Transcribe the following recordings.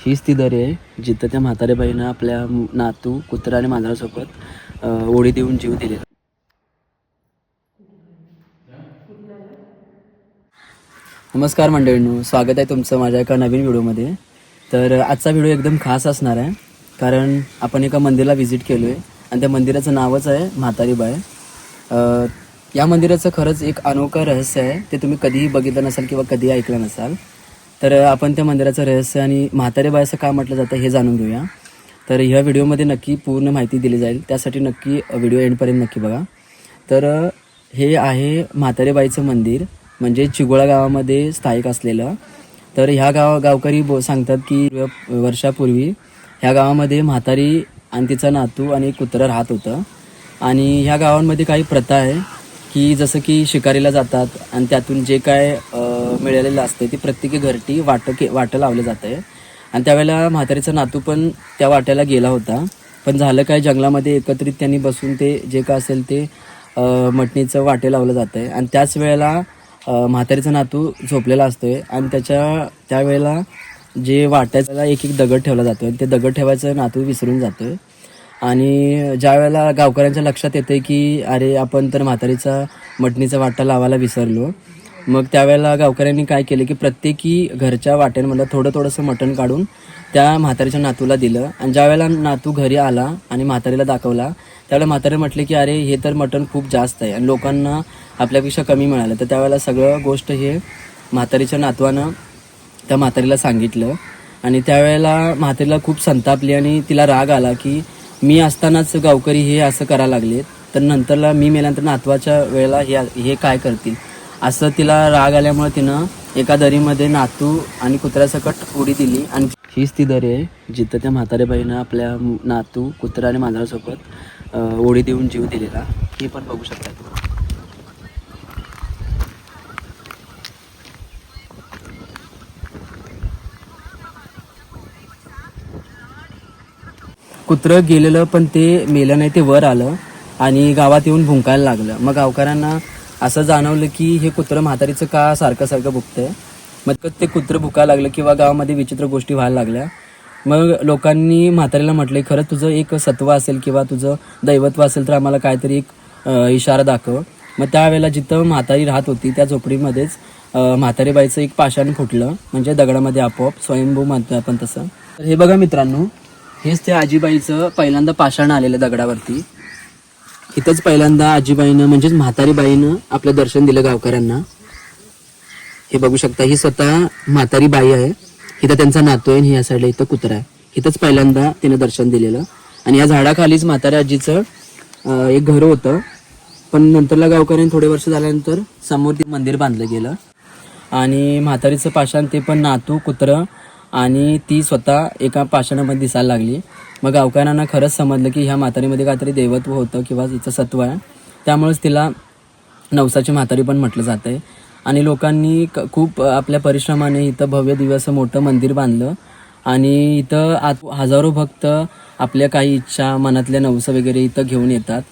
हीच ती दरी आहे जिथं त्या म्हाताऱ्या बाईनं आपल्या नातू कुत्रा आणि मांजरासोबत ओढी देऊन जीव दिलेला नमस्कार मंडळींनो स्वागत आहे तुमचं माझ्या एका नवीन व्हिडिओमध्ये. तर आजचा व्हिडिओ एकदम खास असणार आहे कारण आपण एका मंदिराला व्हिजिट केलो आहे आणि त्या मंदिराचं नावच आहे म्हातारी बाय या मंदिराचं खरंच एक अनोखं रहस्य आहे ते तुम्ही कधीही बघितलं नसाल किंवा कधीही ऐकलं नसाल. तर आपण त्या मंदिराचं रहस्य आणि म्हातारे बायचं असं का म्हटलं जातं हे जाणून घेऊया. तर ह्या व्हिडिओमध्ये नक्की पूर्ण माहिती दिली जाईल. त्यासाठी नक्की व्हिडिओ एंडपर्यंत नक्की बघा. तर हे आहे म्हातारेबाईचं मंदिर म्हणजे चिगोळा गावामध्ये स्थायिक असलेलं. तर ह्या गाव गावकरी बो सांगतात की वर्षापूर्वी ह्या गावामध्ये म्हातारी आणि तिचा नातू आणि कुत्रा कुत्रं राहत होतं. आणि ह्या गावांमध्ये काही प्रथा आहे. की जसं की शिकारीला जातात आणि त्यातून जे काय मिळालेलं असते ते प्रत्येकी घरटी वाटं के वाटं लावलं जातं आहे आणि त्यावेळेला म्हातारीचा नातू पण त्या वाट्याला गेला होता. पण झालं काय जंगलामध्ये एकत्रित त्यांनी बसून ते जे काय असेल ते मटणीचं वाटे लावलं जातं आहे आणि त्याच वेळेला म्हातारीचा नातू झोपलेला असतो आहे आणि त्याच्या त्यावेळेला जे वाट्याला एक एक दगड ठेवला जातो आणि ते दगड ठेवायचं नातू विसरून जातोय. आणि ज्या वेळेला गावकऱ्यांच्या लक्षात येते की अरे आपण तर म्हातारीचा मटणीचा वाटा लावायला विसरलो. मग त्यावेळेला गावकऱ्यांनी काय केलं की प्रत्येकी घरच्या वाट्यांमधलं थोडं थोडंसं मटण काढून त्या म्हातारीच्या नातूला दिलं. आणि ज्या वेळेला नातू घरी आला आणि म्हातारीला दाखवला त्यावेळेला म्हातारी म्हटले की अरे हे तर मटण खूप जास्त आहे. आणि लोकांना आपल्यापेक्षा कमी मिळालं. तर त्यावेळेला सगळं गोष्ट हे म्हातारीच्या नातवानं त्या म्हातारीला सांगितलं. आणि त्यावेळेला म्हातारीला खूप संतापली आणि तिला राग आला की मी असतानाच गावकरी हे असं करायला लागले तर नंतरला मी मेल्यानंतर नातवाच्या वेळेला हे हे काय करतील? असं तिला राग आल्यामुळे तिनं एका दरीमध्ये नातू आणि कुत्र्यासकट उडी दिली. आणि हीच ती दरी आहे जिथं त्या म्हाताऱ्याबाईनं आपल्या नातू कुत्रा आणि मांजरासोबत उडी देऊन जीव दिलेला. हे पण बघू शकता तुम्ही. कुत्रं गेलेलं पण ते मेलं नाही ते वर आलं आणि गावात येऊन भुंकायला लागलं. मग गावकऱ्यांना असं जाणवलं की हे कुत्रं म्हातारीचं का सारखं सारखं भुकतंय? मग ते कुत्रं भुकायला लागलं किंवा गावामध्ये विचित्र गोष्टी व्हायला लागल्या. मग लोकांनी म्हातारीला म्हटलं खरं तुझं एक सत्व असेल किंवा तुझं दैवत्व असेल तर आम्हाला काहीतरी एक इशारा दाखव. मग त्यावेळेला जिथं म्हातारी राहत होती त्या झोपडीमध्येच म्हातारीबाईचं एक पाषाण फुटलं म्हणजे दगडामध्ये आपोआप स्वयंभू म्हणतोय आपण तसं. तर हे बघा मित्रांनो हेच त्या आजीबाईचं पहिल्यांदा पाषाण आलेलं दगडावरती. इथंच पहिल्यांदा आजीबाईनं म्हणजेच म्हातारीबाईनं आपलं दर्शन दिलं गावकऱ्यांना. हे बघू शकता ही स्वतः म्हातारी बाई आहे. इथं त्यांचा नातू आहे आणि या साईडला इथं कुत्रा आहे. इथंच पहिल्यांदा तिनं दर्शन दिलेलं. आणि या झाडाखालीच म्हाताऱ्या आजीचं एक घर होतं. पण नंतरला गावकऱ्यांनी थोडे वर्ष झाल्यानंतर समोर ते मंदिर बांधलं गेलं. आणि म्हातारीचं पाषाण ते पण नातू कुत्रं आणि ती स्वतः एका पाषाणामध्ये दिसायला लागली. मग गावकऱ्यांना खरंच समजलं की ह्या म्हातारीमध्ये काहीतरी दैवत्व होतं किंवा तिचं सत्व आहे. त्यामुळेच तिला नवसाची म्हातारी पण म्हटलं जात आहे आणि लोकांनी क- खूप आपल्या परिश्रमाने इथं भव्य दिव्य असं मोठं मंदिर बांधलं. आणि इथं आत हजारो भक्त आपल्या काही इच्छा मनातल्या नवसं वगैरे इथं घेऊन येतात.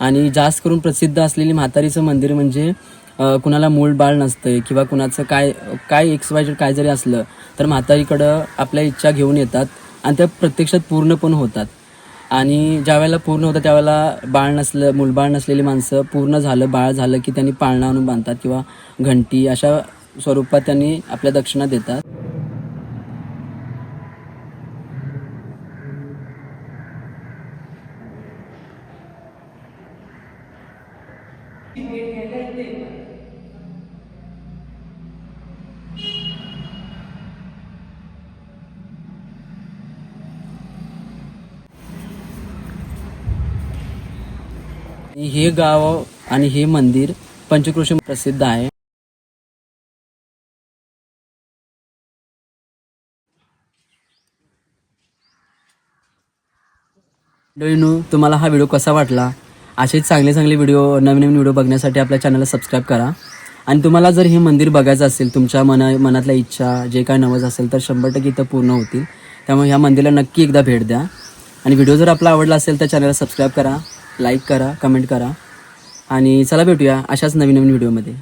आणि जास्त करून प्रसिद्ध असलेली म्हातारीचं मंदिर म्हणजे कुणाला मूळ बाळ नसतंय किंवा कुणाचं काय काय एक्स वाय काय जरी असलं तर म्हातारीकडं आपल्या इच्छा घेऊन येतात आणि त्या प्रत्यक्षात पूर्ण पण होतात. आणि ज्या वेळेला पूर्ण होतं त्यावेळेला बाळ नसलं मूलबाळ नसलेली माणसं पूर्ण झालं बाळ झालं की त्यांनी पाळणा आणून बांधतात किंवा घंटी अशा स्वरूपात त्यांनी आपल्या दक्षिणा देतात. आणि हे गाव आणि हे मंदिर पंचक्रोशी प्रसिद्ध आहे. डोईनू तुम्हाला हा व्हिडिओ कसा वाटला? असेच चांगले चांगले व्हिडिओ नवीन नवीन व्हिडिओ बघण्यासाठी आपल्या चॅनलला सबस्क्राईब करा. आणि तुम्हाला जर हे मंदिर बघायचं असेल तुमच्या मना मनातल्या इच्छा जे काय नवज असेल तर शंभर टक्के इथं पूर्ण होतील. त्यामुळे ह्या मंदिरला नक्की एकदा भेट द्या. आणि व्हिडिओ जर आपला आवडला असेल तर चॅनलला सबस्क्राईब करा. लाईक करा कमेंट करा. आणि चला भेटूया अशाच नवीन नवीन व्हिडिओमध्ये.